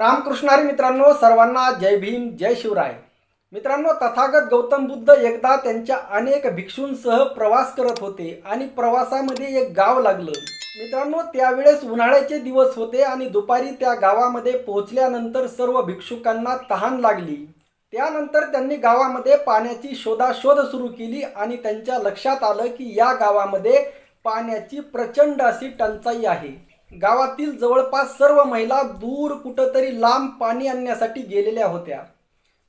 रामकृष्णारी मित्रांनो सर्वांना जय भीम जय शिवराय. मित्रांनो तथागत गौतम बुद्ध एकदा त्यांच्या अनेक भिक्षूंसह प्रवास करत होते आणि प्रवासामध्ये एक गाव लागलं. मित्रांनो त्यावेळेस उन्हाळ्याचे दिवस होते आणि दुपारी त्या गावामध्ये पोहोचल्यानंतर सर्व भिक्षुकांना तहान लागली. त्यानंतर त्यांनी गावामध्ये पाण्याची शोधाशोध सुरू केली आणि त्यांच्या लक्षात आलं की या गावामध्ये पाण्याची प्रचंड अशी टंचाई आहे. गावातील जवळपास सर्व महिला दूर कुठंतरी लांब पाणी आणण्यासाठी गेलेल्या होत्या.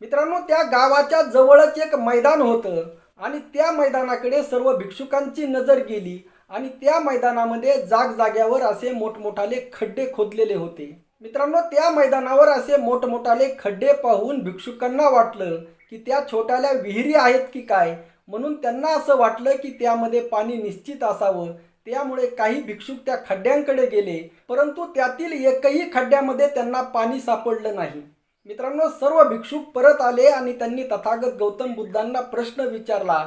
मित्रांनो त्या गावाच्या जवळच एक मैदान होतं आणि त्या मैदानाकडे सर्व भिक्षुकांची नजर गेली आणि त्या मैदानामध्ये जागजाग्यावर असे मोठमोठाले खड्डे खोदलेले होते. मित्रांनो त्या मैदानावर असे मोठमोठाले खड्डे पाहून भिक्षुकांना वाटलं की त्या छोट्याल्या विहिरी आहेत की काय? म्हणून त्यांना असं वाटलं की त्यामध्ये पाणी निश्चित असावं. त्यामुळे काही भिक्षुक त्या खड्ड्यांकडे गेले परंतु त्यातील एकही खड्ड्यामध्ये त्यांना पाणी सापडलं नाही. मित्रांनो सर्व भिक्षुक परत आले आणि त्यांनी तथागत गौतम बुद्धांना प्रश्न विचारला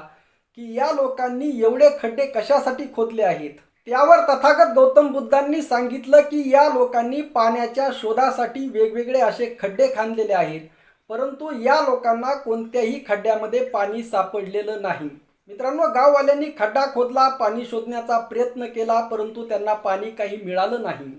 की या लोकांनी एवढे खड्डे कशासाठी खोदले आहेत? त्यावर तथागत गौतम बुद्धांनी सांगितलं की या लोकांनी पाण्याच्या शोधासाठी वेगवेगळे असे खड्डे खांदलेले आहेत परंतु या लोकांना कोणत्याही खड्ड्यामध्ये पाणी सापडलेलं नाही. मित्रांनो गाववाल्यांनी खड्डा खोदला पाणी शोधण्याचा प्रयत्न केला परंतु त्यांना पाणी काही मिळालं नाही.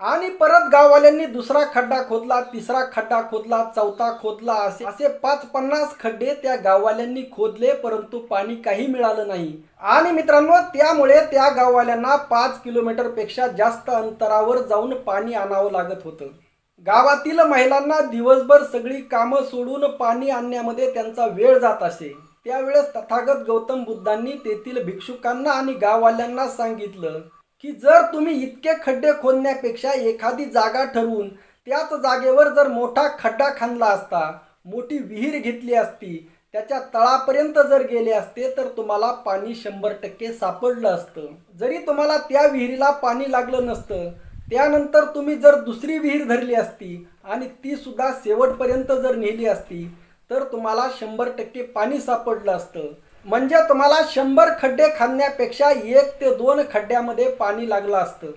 आणि परत गाववाल्यांनी दुसरा खड्डा खोदला तिसरा खड्डा खोदला चौथा खोदला असे असे पाच पन्नास खड्डे त्या गाववाल्यांनी खोदले परंतु पाणी काही मिळालं नाही. आणि मित्रांनो त्यामुळे त्या गाववाल्यांना पाच किलोमीटरपेक्षा जास्त अंतरावर जाऊन पाणी आणावं लागत होतं. गावातील महिलांना दिवसभर सगळी कामं सोडून पाणी आणण्यामध्ये त्यांचा वेळ जात असे. त्यावेळेस तथागत गौतम बुद्धांनी तेथील भिक्षुकांना आणि गाववाल्यांना सांगितलं की जर तुम्ही इतके खड्डे खोदण्यापेक्षा एखादी जागा ठरवून त्याच जागेवर जर मोठा खड्डा खांदला असता मोठी विहीर घेतली असती त्याच्या तळापर्यंत जर गेले असते तर तुम्हाला पाणी शंभर टक्के सापडलं असतं. जरी तुम्हाला त्या विहिरीला पाणी लागलं नसतं त्यानंतर तुम्ही जर दुसरी विहीर धरली असती आणि ती सुद्धा शेवटपर्यंत जर नेली असती तर तुम्हाला शंभर टक्के पाणी सापडलं असतं. म्हणजे तुम्हाला शंभर खड्डे खांदण्यापेक्षा एक ते दोन खड्ड्यामध्ये पाणी लागलं असतं.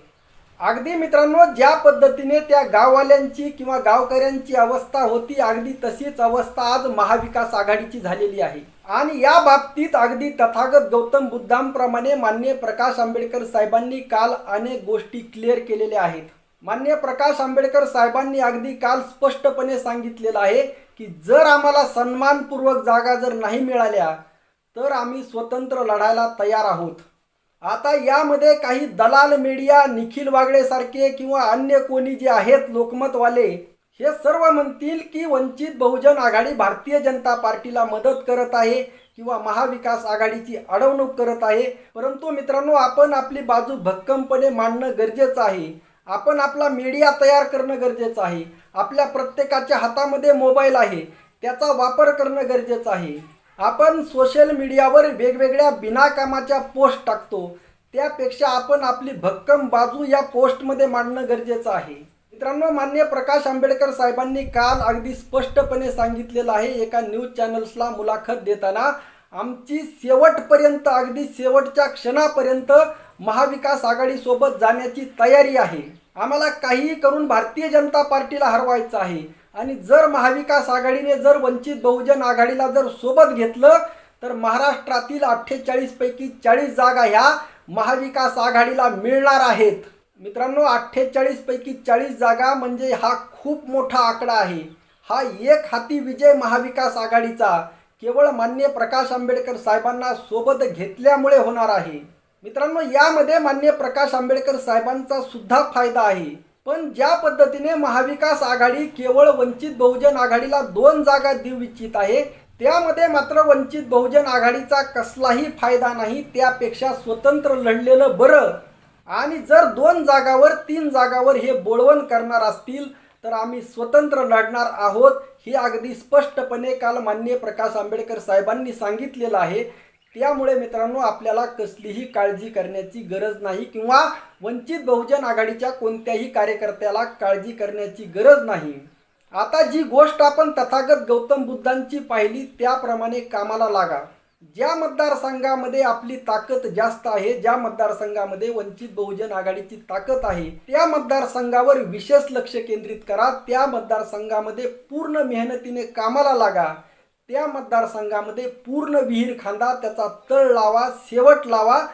अगदी मित्रांनो ज्या पद्धतीने त्या गाववाल्यांची किंवा गावकऱ्यांची अवस्था होती अगदी तशीच अवस्था आज महाविकास आघाडीची झालेली आहे. आणि या बाबतीत अगदी तथागत गौतम बुद्धांप्रमाणे मान्य प्रकाश आंबेडकर साहेबांनी काल अनेक गोष्टी क्लिअर केलेल्या आहेत. मान्य प्रकाश आंबेडकर साहेबांनी अगदी काल स्पष्टपणे सांगितलेलं आहे की जर आम्हाला सन्मानपूर्वक जागा जर नाही मिळाल्या तर आम्ही स्वतंत्र लढायला तयार आहोत. आता यामध्ये काही दलाल मीडिया निखिल वागळेसारखे किंवा अन्य कोणी जे आहेत लोकमतवाले हे सर्व म्हणतील की वंचित बहुजन आघाडी भारतीय जनता पार्टीला मदत करत आहे किंवा महाविकास आघाडीची अडवणूक करत आहे. परंतु मित्रांनो आपण आपली बाजू भक्कमपणे मांडणं गरजेचं आहे. आपण आपला मीडिया तयार करणं गरजेचं आहे. आपल्या प्रत्येकाच्या हातामध्ये मोबाईल आहे. त्याचा वापर करणं गरजेचं आहे. आपण सोशल मीडियावर वेगवेगळ्या बिनाकामाच्या पोस्ट टाकतो. त्यापेक्षा आपण आपली भक्कम बाजू या पोस्टमध्ये मांडणं गरजेचं आहे. मित्रांनो मान्य प्रकाश आंबेडकर साहेबांनी काल अगदी स्पष्टपणे सांगितलेलं आहे एका न्यूज चॅनल्सला मुलाखत देताना आमची शेवटपर्यंत अगदी शेवटच्या क्षणापर्यंत महाविकास आघाडीसोबत जाण्याची तयारी आहे. आम्हाला काहीही करून भारतीय जनता पार्टीला हरवायचं आहे. आणि जर महाविकास आघाडीने जर वंचित बहुजन आघाडीला जर सोबत घेतलं तर महाराष्ट्रातील अठ्ठेचाळीसपैकी चाळीस जागा ह्या महाविकास आघाडीला मिळणार आहेत. मित्रांनो अठ्ठेचाळीसपैकी चाळीस जागा म्हणजे हा खूप मोठा आकडा आहे. हा एक हाती विजय महाविकास आघाडीचा. केवळ मान्य प्रकाश आंबेडकर साहेबांना सोबत घेतल्यामुळे होणार आहे. मित्रांनो यामध्ये मान्य प्रकाश आंबेडकर साहेबांचा सुद्धा फायदा आहे. पण ज्या पद्धतीने महाविकास आघाडी केवळ वंचित बहुजन आघाडीला दोन जागा देऊ इच्छित आहे त्यामध्ये मात्र वंचित बहुजन आघाडीचा कसलाही फायदा नाही त्यापेक्षा स्वतंत्र लढलेलं बरं. आणि जर दोन जागावर तीन जागावर हे बोळवण करणार असतील तर आम्ही स्वतंत्र लढणार आहोत हे अगदी स्पष्टपणे काल मान्य प्रकाश आंबेडकर साहेबांनी सांगितलेलं आहे. त्यामुळे मित्रांनो आपल्याला कसलीही काळजी करण्याची गरज नाही किंवा वंचित बहुजन आघाडीच्या कोणत्याही कार्यकर्त्याला काळजी करण्याची गरज नाही. आता जी गोष्ट आपण तथागत गौतम बुद्धांची पाहिली त्याप्रमाणे कामाला लागा. ज्या मतदारसंघामध्ये आपली ताकद जास्त आहे ज्या मतदारसंघामध्ये वंचित बहुजन आघाडीची ताकद आहे त्या मतदारसंघावर विशेष लक्ष केंद्रित करा. त्या मतदारसंघामध्ये पूर्ण मेहनतीने कामाला लागा. त्या मतदारसंघामध्ये पूर्ण विहीर खांदा त्याचा तळ लावा शेवट लावा.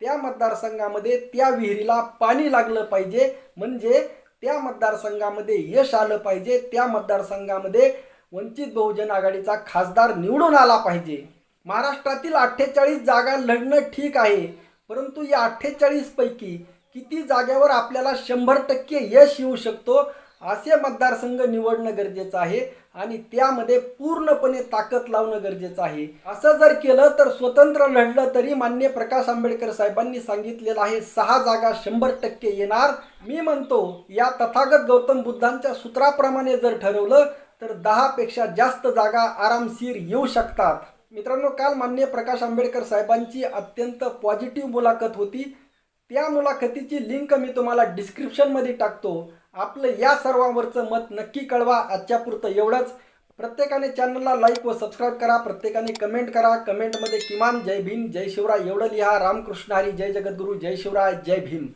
त्या मतदारसंघामध्ये त्या विहिरीला पाणी लागलं पाहिजे. म्हणजे त्या मतदारसंघामध्ये यश आलं पाहिजे. त्या मतदारसंघामध्ये वंचित बहुजन आघाडीचा खासदार निवडून आला पाहिजे. महाराष्ट्रातील अठ्ठेचाळीस जागा लढणं ठीक आहे. परंतु या अठ्ठेचाळीसपैकी किती जागेवर आपल्याला शंभर टक्के यश येऊ शकतो? असे मतदारसंघ निवडणं गरजेचं आहे आणि त्यामध्ये पूर्णपणे ताकद लावणं गरजेचं आहे. असं जर केलं तर स्वतंत्र लढलं तरी मान्य प्रकाश आंबेडकर साहेबांनी सांगितलेलं आहे सहा जागा शंभर टक्के येणार. मी म्हणतो या तथागत गौतम बुद्धांच्या सूत्राप्रमाणे जर ठरवलं तर दहापेक्षा जास्त जागा आरामशीर येऊ शकतात. मित्रांनो काल मान्य प्रकाश आंबेडकर साहेबांची अत्यंत पॉझिटिव्ह मुलाखत होती. त्या मुलाखतीची लिंक मी तुम्हाला डिस्क्रिप्शनमध्ये टाकतो. आपलं या सर्वांवरचं मत नक्की कळवा. आजच्या पुरतं एवढंच. प्रत्येकाने चॅनलला लाईक व सबस्क्राईब करा. प्रत्येकाने कमेंट करा. कमेंटमध्ये किमान जय भीम जय शिवराय एवढं लिहा. रामकृष्ण हरी जय जगद्गुरू जय शिवराय जय भीम.